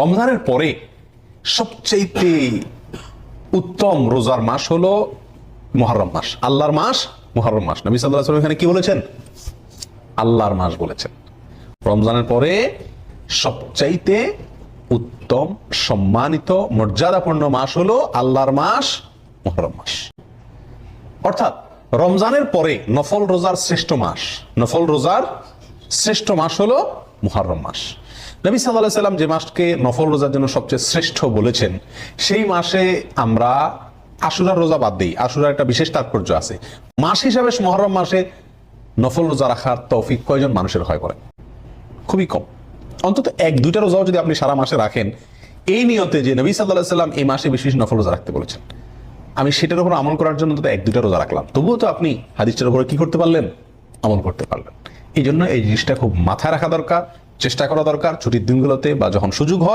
রমজানের পরে সবচাইতে উত্তম রোজার মাস হলো মহরম মাস। আল্লাহর মাস মহরম মাস। নবী সাল্লাহ এখানে কি বলেছেন? আল্লাহর মাস বলেছেন। রমজানের পরে সবচাইতে উত্তম, সম্মানিত, মর্যাদাপূর্ণ মাস হলো আল্লাহর মাস মহরম মাস। অর্থাৎ রমজানের পরে নফল রোজার শ্রেষ্ঠ মাস, নফল রোজার শ্রেষ্ঠ মাস হলো মুহররম মাস। নবী সাল্লাহ সাল্লাম যে মাসকে নফল রোজার জন্য সবচেয়ে শ্রেষ্ঠ বলেছেন, সেই মাসে আমরা আশুরার রোজা বাদ দিই। আশুরার একটা বিশেষ তাৎপর্য আছে। মাস হিসাবে মহরম মাসে নফল রোজা রাখার তৌফিক কয়জন মানুষের হয় করে খুবই কম। অন্তত এক, দুইটা রোজাও যদি আপনি সারা মাসে রাখেন, এই নিয়তে যে নবী সাল্লাহ সাল্লাম এই মাসে বিশেষ নফল রোজা রাখতে বলেছেন। আমি সেটার উপর আমল করার জন্য তো এক, দুইটা রোজা রাখলাম। তবুও তো আপনি হাদিসটার উপরে কি করতে পারলেন? আমল করতে পারলেন। এই জন্য এই জিনিসটা খুব মাথায় রাখা দরকার, চেষ্টা করা দরকার, ছুটির দিনগুলোতে বা যখন সুযোগ হয়